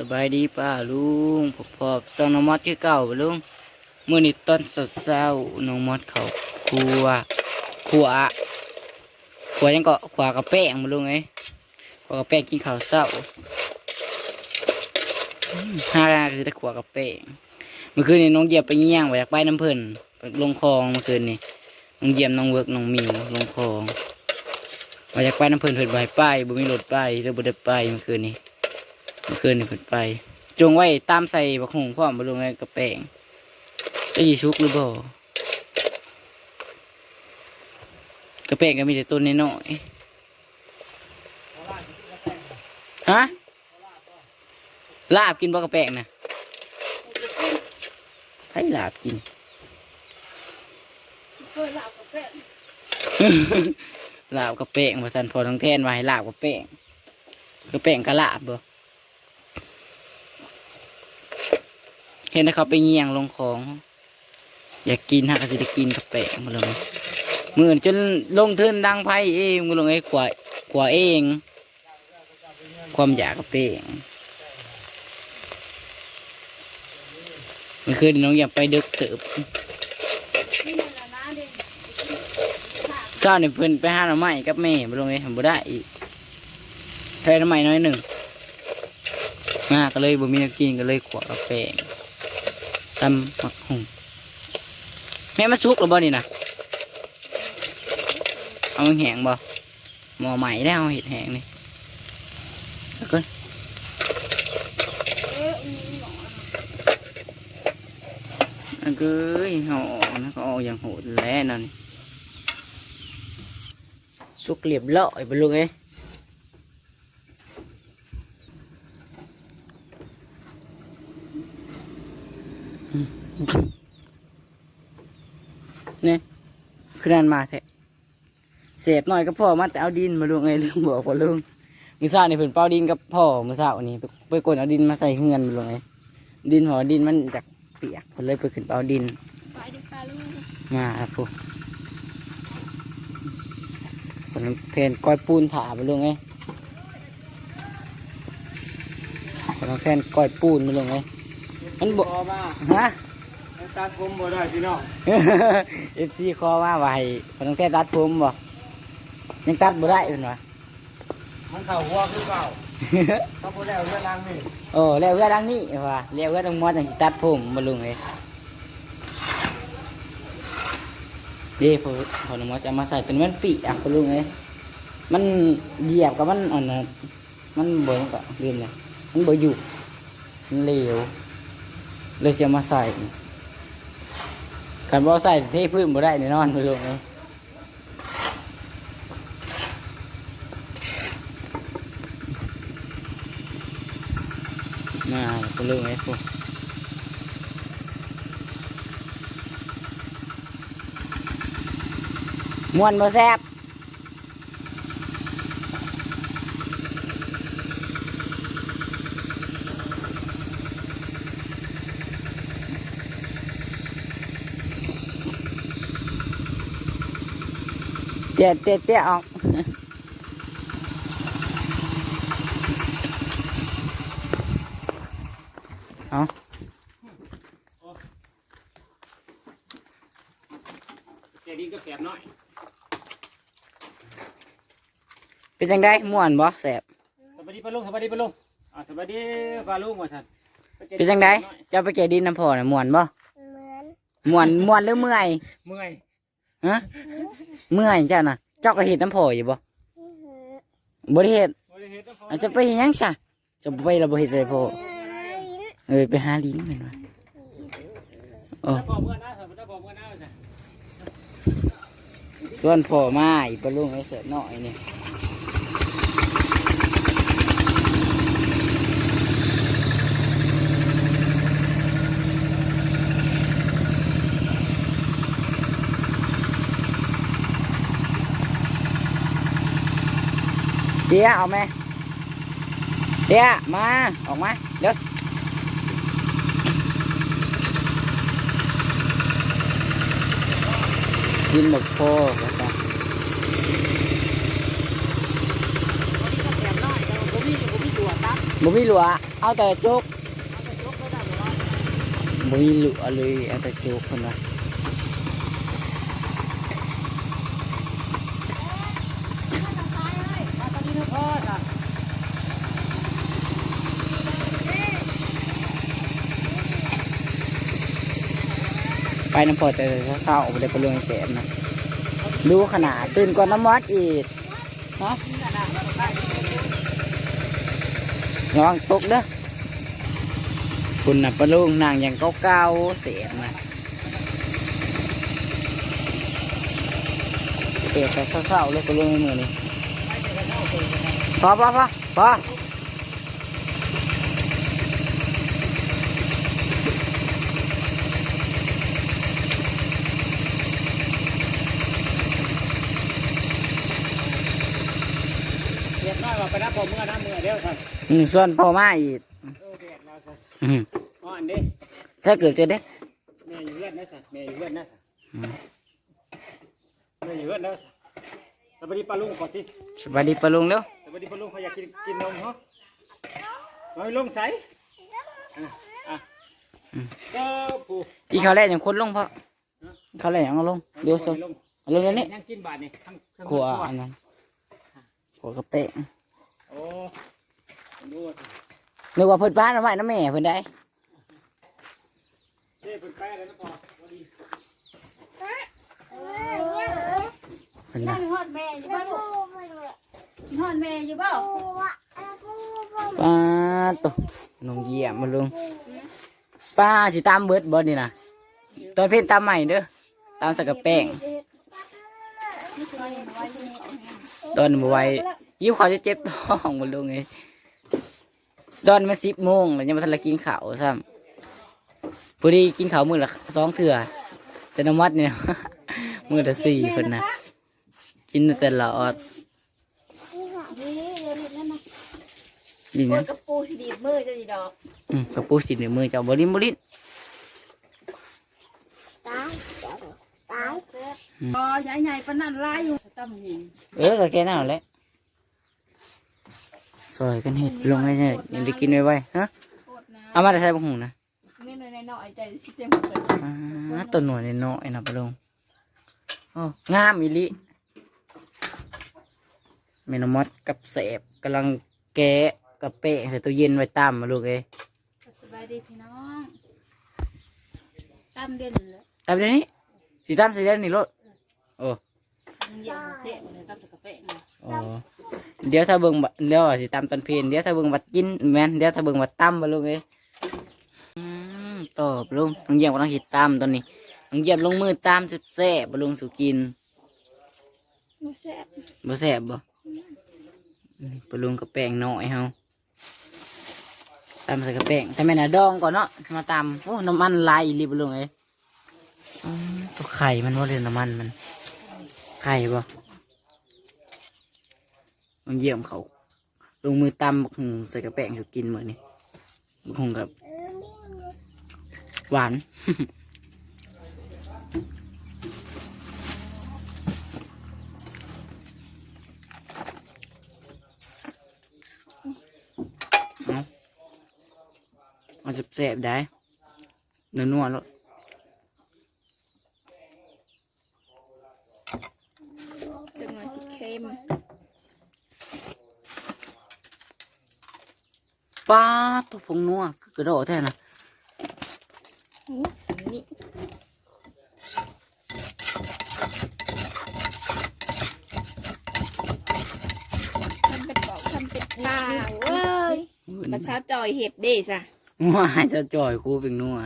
สบายดีป้าลุงพบพบซองน้องมอดคือเก่าลุงเมื่อนี้ตอนสดเศร้าน้องมอดเขาครัวครัวครัวยังก็ครัวกับแป้งบ่ลุงเอ้ยครัวกับแป้งกินข้าวเศร้าอืมห้าคือแต่ครัวกับแป้งเมื่อคืนนี้น้องเหยียบไปเยี่ยงไปอยากไปน้ำเพิ่นลงคลองเมื่อคืนนี้น้องเหยียบน้องเวิร์กน้องมิวลงคลองว่าอยากไปน้ำเพิ่นเพิ่นบ่ให้ไปบ่มีรถไปเลยบ่ได้ไปเมื่อคืนนี้ เมื่อนนี่เพิ่นไป จงไว้ตามใส่บักหงพร้อมบ่ลงในกระแป้งจะยีชุกหรือบ่กระแป้งก็มีแต่ต้นน้อยฮะลาบกินบ่กระแปงนะให้ลาบกินลาบกระแปงว่าซั่นพอทั้งแทนว่าให้ลาบกระแปงกระแปงกะลาบบ่ ห็นนะครับไปเงียงลงของ อยากกินฮะก็จะได้กินกับแปะมาเลยมือนจนลงทุนดังไพ่เองมาลงไอ้ขวายขวาเอง ความอยากกับเปงมื่อคืนน้องอยากไปดึกเติบเช้าเนี่ยเพิ่นไปหาหน่อไม้กับแม่มาลงไอ้ทำบ่ได้อีกแทนหน่อไม้น้อยหนึ่งมาก็เลยบ่มีกินก็เลยขวากับแปง ตำหมักหงแม่มาชุกหรือบ่นี่นะเอาแหงบ่หมอใหม่ได้เอาเห็ดแหงนี่แล้วก็อันก็ห่อนะก็เอาอย่างโหดแล้วนั่นสุกเรียบร้อยไปลุงเอ้ เนี่ยคือนั่นมาแท้เสียบหน่อยก็พ่อมาแต่เอาดินมาลุงเอ้ลุงบอกว่าลุงมือซ่านี่เพิ่นเป้าดินกับพ่อมือซ่าวันนี้ไปกดเอาดินมาใส่เฮือนมาลุงเอ้ดินหัวดินมันจากเปียกเพิ่นเลยไปขึ้นเป้าดินมาครับผมคนเทนก้อยปูนถาไปลงไงคนเทนก้อยปูนไปลงไงมันบอมาฮะ ตัดผมบ่ได้พี่น้องเอฟซีคอว่าไว้คนเทนตัดผมบ่ยังตัดบ่ได้เป็นวะมันเข่าหัวคือเก่าเขาบ่ได้เอาเรื่องล้างนี่โอ้แล้วเพื่อดังนี้ว่ะแล้วเพื่อดังมอจังสิตัดผมมาลุงเลยเด้พอพอน้องมอจะเอามาใส่เป็นแว่นปีอะคุณลุงเลยมันเหยียบกับมันอ่อนนะมันเบิ่งก็ลืมเลยมันบ่อยู่มันเหลวเลยจะเอามาใส่ กันบ่ใส่เทพื้นบ่ได้แน่นอนไปลงเลยมาไปลงไอ้พวกมวนบ่แซ่บ เตี้ยเตี้ยเตี้ยออกเอาแกดีก็แสบน้อย เป็นจังได้ม่วนบ่แซ่บสวัสดีป้าลุงสวัสดีป้าลุงอ่าสวัสดีป้าลุงว่าซั่นเป็นจังได้เจ้าไปแก่ดินน้ำพอน่ะม่วนบ่เหมือนม่วนม่วนหรือเมื่อย เมื่อย ฮะเมื่อยเจ้าน่ะเจ้าก็เฮ็ดน้ำพออยู่บ่บ่ได้เฮ็ดบ่ได้เฮ็ดแล้วพออาจจะไปเฮ็ดหยังซะจะบ่ไปแล้วบ่เฮ็ดใส่พอเออไปหาลิ้นแม่นว่าโอ้จะบอกเมื่อนะจะบอกเมื่อนะว่าซั่นส่วนพ่อมาอีกปะลุงไอ้เสือน้อยนี่ เดี๋ยวเอาไหมเดี๋ยวมาออกมาเดี๋ยวกินหมกโพแล้วก็แสบน้อยแต่ว่าบ่มีหลัวเอาแต่จุกบ่มีหลัวเลยเอาแต่จุกคนว่า มาตอนนี้นะพ่อจ้ะ ไปน้ำพอแต่เช้าๆบ่ได้ไปลงแสนนะดูขนาดตื่นก่อนน้ำวัดอีกฮะระวังตกเด้อคุณน่ะปลาลุงนางอย่างเก่าๆเสียนนะเปิดแต่เช้าๆเลยปลาลุงในมือนี่พอพอพอพอ เรียบร้อยว่าไปรับผมเมื่อน้ำเมื่อเดียวท่านอืมส่วนพ่อมาอีกเออแดดมาซะอืมอ๋ออันนี้ใช่เกือบจะได้แม่อยู่เพื่อนนะสัตว์แม่อยู่เพื่อนนะอืมแม่อยู่เพื่อนนะสวัสดีป้าลุงก่อนที่สวัสดีปลาลุงเร็วสวัสดีป้าลุงเขาอยากกินกินนมเหรอเอาให้ลุงใส่อะอะก็ผู้อีเขาวแรกอย่างคนลงเพราะเขาวแรกอย่างเอาลงเดี๋ยวสให้ลุงเอาลงเดี๋ยวนี้ยังกินบาทนี่ทั้งเครื่องขัวครัอันนั้นขัวกระเปะ โอ้ดูสินึกว่าเพิ่นป้านเอาไว้น้ำแม่เพิ่นได้เจ้เพิ่นแป้เลยนะพอวันนี้เพิ่นนั่นะนฮอดแม่อยู่บ้านลูกฮอดแม่อยู่บ้าป้าตัวน้องเยี่ยมมาลุงป้าสิตามเบิดบ่นี่นะตอนเพิ่นตามใหม่เด้อตามสกกระแป้ง ตอนบ่ไหวยิ้วเขาวจะเจ็บท้องบ่ลุงเอ้ยตอนมัน10โมงแล้วยังบ่ทันได้กินข้าวซ้ำพอดีกินข้าวมื้อละสองเทื่อแต่น้ำวัดเนี่ยมื้อละสี่เพิ่นน่ะกินแต่ละออดนี่เดี๋ยวนี้นั่นน่ะนี่โอ้นะยกระปูสิดีบมือจะดีดอกอืมกระปูสิในมือเจ้าบรินบริน ตายตาย อ๋อใหญ่ใหญ่ปานนั้นลายอยู่ตั้มหินเออก็แค่นั้นแหละซอยกันเห็ดลงให้เนี่ยยังได้กินไว้ไว้ฮะโคตรนะเอามาแต่ใส่บุ้งนะไม่น้อยน้อยใจสิเต็มหมดเลยอ่าต้นหน่วยน้อยๆนะปะลุงโอ้งามอีหลิเมนมอดกับเสบกำลังแกะกับเปะใส่ตู้เย็นไว้ตามมาลูกเอ้ยสบายดีพี่น้องตามเด่นเลยตามเดี๋ยวนี้สีตามสีเด่นนี่รถ โอ้มันเย็นเสียเลยตั้มกระเปะนะอ๋อเดี๋ยวถ้าเบิ่งบัดเดี๋ยวสิตามตอนเพลนเดี๋ยวถ้าเบิ่งบัดกินแม่นเดี๋ยวถ้าเบิ่งบัดตั้มมาลุงเอ้ยอืมตอบลุงน้องเยี่ยมกำลังหิดตามตอนนี้น้องเยี่ยมลงมือตามแซ่บๆบ่ลุงสุกินมันแซ่บบ่แซ่บบ่นี่ปลาลุงกับแป้งน้อยเฮาตามใส่กระแป้งแต่แม่น่ะดองก่อนเนาะมาตามโอ้น้ำมันลายอีหลีปลาลุงเอ้ยอืมตัวไข่มันว่าเรียนน้ำมันมัน ไข่บ่น้องเยี่ยมเขา ลงมือตำบักหงใส่กระแป้งเขากินเหมือนี้บักหงกับ หวาน เอาเอาจะแสบๆได้เนื้อนัวแล้ว จังหวะสิเค็ มปลาตัวพงนัวกระโดดแท้นะโอ้สันนี่ทำเป็นบอกทำเป็นตาเว้ยมันซาจอยเห็ดเด้ซะว่าจะจ่อยกูเป็นนัว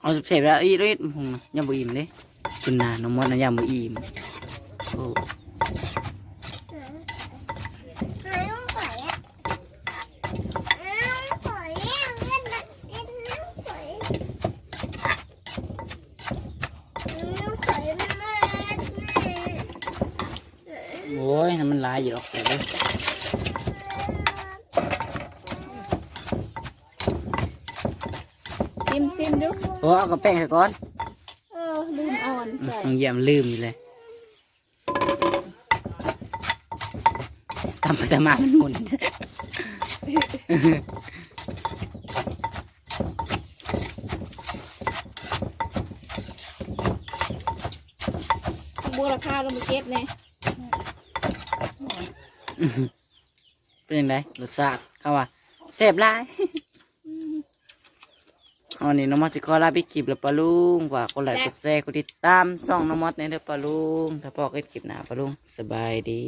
เอาจะแสบๆแล้วอีริดพงนะยำบุอิ่มเลยคุณนาน้องมดนะยำบุอิ่ม โอ้โอ้ยน้ำมันลายอยู่หรอกเดี๋ยวเลยซิมซิมดูโอ้เอากระแป้งใส่ก่อน เออลืมอ่อนใส่น้องเยี่ยมลืมอยู่เลย ตำไปตำมามันหมุนบัวราคาเรามาเก็บเนี่ยเป็นยังไงรสชาติเขาว่าแซ่บหลายอันนี้น้องมอสสิขอลาไปคลิปแล้วปะลุงฝากกดไลค์กดแชร์กดติดตามส่องน้องมอสในเด้อปะลุงถ้าพอก็คลิปหน้าปะลุงสบายดี